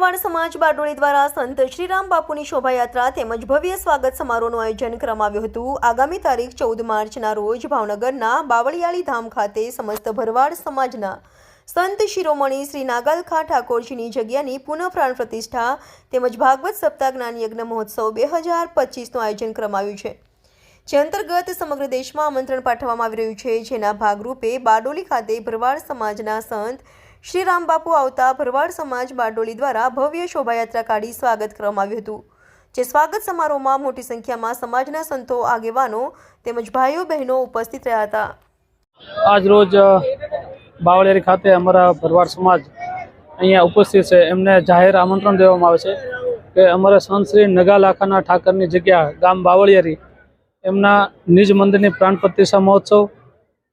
ભરવાડ સમાજ બારડોલી દ્વારા સંત શ્રીરામ બાપુની શોભાયાત્રા તેમજ ભવ્ય સ્વાગત સમારોહનું આયોજન કરવામાં હતું. આગામી તારીખ ચૌદ માર્ચના રોજ ભાવનગરના બાવળિયાળી ધામ ખાતે સમસ્ત ભરવાડ સમાજના સંત શિરોમણી શ્રી નાગલખા ઠાકોરજીની જગ્યાની પુનઃ પ્રાણ પ્રતિષ્ઠા તેમજ ભાગવત સપ્તાહ જ્ઞાન યજ્ઞ મહોત્સવ બે હજાર પચીસનું આયોજન કરવામાં છે. જે અંતર્ગત સમગ્ર દેશમાં આમંત્રણ પાઠવવામાં આવી રહ્યું છે. જેના ભાગરૂપે બારડોલી ખાતે ભરવાડ સમાજના સંત શ્રી રામબાપુ આવતા ભરવાડ સમાજ બારડોલી દ્વારા ભવ્ય શોભાયાત્રા કાઢી સ્વાગત કરવામાં આવ્યું હતું, જે સ્વાગત સમારોહમાં મોટી સંખ્યામાં સમાજના સંતો, આગેવાનો તેમજ ભાઈઓ, બહેનો ઉપસ્થિત રહ્યા હતા. આજ રોજ બાવળેરી ખાતે અમારા ભરવાડ સમાજ અહીંયા ઉપસ્થિત છે. એમને જાહેર આમંત્રણ દેવામાં આવે છે કે અમારા સંતશ્રી નગાલાખાના ઠાકરની જગ્યા, ગામ બાવળિયારી, એમના નિજ મંદિરની પ્રાણ પ્રતિષ્ઠા મહોત્સવ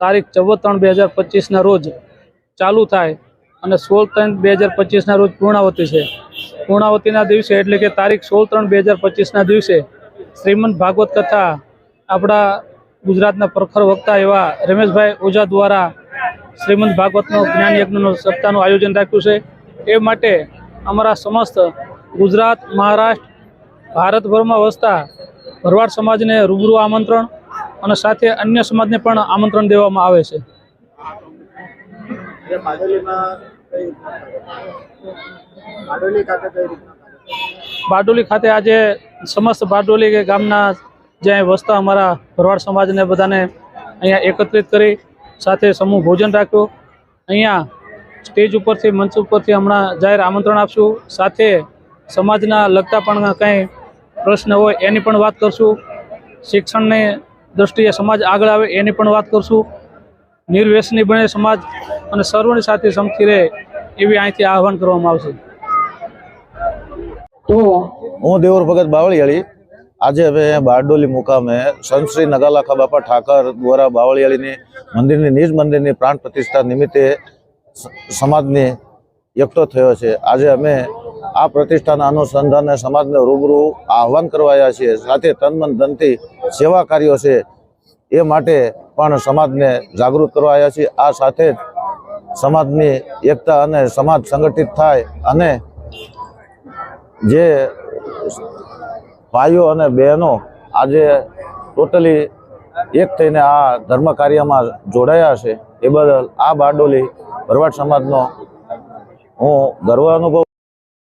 તારીખ ચૌદ ત્રણ બે હજાર પચીસના રોજ ચાલુ થાય. અને સોળ ત્રણ બે હજાર પચીસના રોજ પૂર્ણાવતી છે. પૂર્ણાવતીના દિવસે એટલે કે તારીખ સોળ ત્રણ બે હજાર પચીસના દિવસે શ્રીમંત ભાગવત કથા આપણા ગુજરાતના પ્રખર વક્તા એવા રમેશભાઈ ઓઝા દ્વારા શ્રીમંત ભાગવતનો જ્ઞાન યજ્ઞનો સપ્તાહનું આયોજન રાખ્યું છે. એ માટે અમારા સમસ્ત ગુજરાત, મહારાષ્ટ્ર, ભારતભરમાં વસતા ભરવાડ સમાજને રૂબરૂ આમંત્રણ અને સાથે અન્ય સમાજને પણ આમંત્રણ દેવામાં આવે છે. એટલે બારડોલીમાં કઈ બારડોલી ખાતે કઈ રીતના બારડોલી ખાતે આજે સમસ્ત બારડોલી ગામના જ્યાં વસતા અમારા ભરવાડ સમાજને બધાને અહીંયા એકત્રિત કરી સાથે સમૂહ ભોજન રાખ્યું. અહીંયા સ્ટેજ ઉપરથી, મંચ ઉપરથી હમણાં જાહેર આમંત્રણ આપશું. સાથે સમાજના લગતા પણ કંઈ પ્રશ્ન હોય એની પણ વાત કરશું. શિક્ષણની દ્રષ્ટિએ સમાજ આગળ આવે એની પણ વાત કરશું. નિર્વ્યસની બને સમાજ અને સર્વની સાથે સમતી રહે એવી અહીંથી આહવાન કરવામાં આવશે. તો હું દેવર ભગત બાવળિયાળી. આજે હવે બારડોલી મુકામે સંતશ્રી નગાલાખા બાપા ઠાકર દ્વારા બાવળિયાળીની મંદિરની નિજ મંદિરની પ્રાણ પ્રતિષ્ઠા નિમિત્તે સમાજની એકઠો થયો છે. આજે અમે આ પ્રતિષ્ઠાના અનુસંધાને સમાજને રૂબરૂ આહવાન કરવા આવ્યા છીએ. સાથે તન મન ધનથી સેવા કાર્યો છે એ માટે પણ સમાજને જાગૃત કરવા આવ્યા છીએ. આ સાથે જ સમાજની એકતા અને સમાજ સંગઠિત થાય અને જે ભાઈઓ અને બહેનો આજે ટોટલી એક થઈને આ ધર્મ કાર્યમાં જોડાયા છે, એ બદલ આ બારડોલી ભરવાડ સમાજનો હું ગર્વ અનુભવ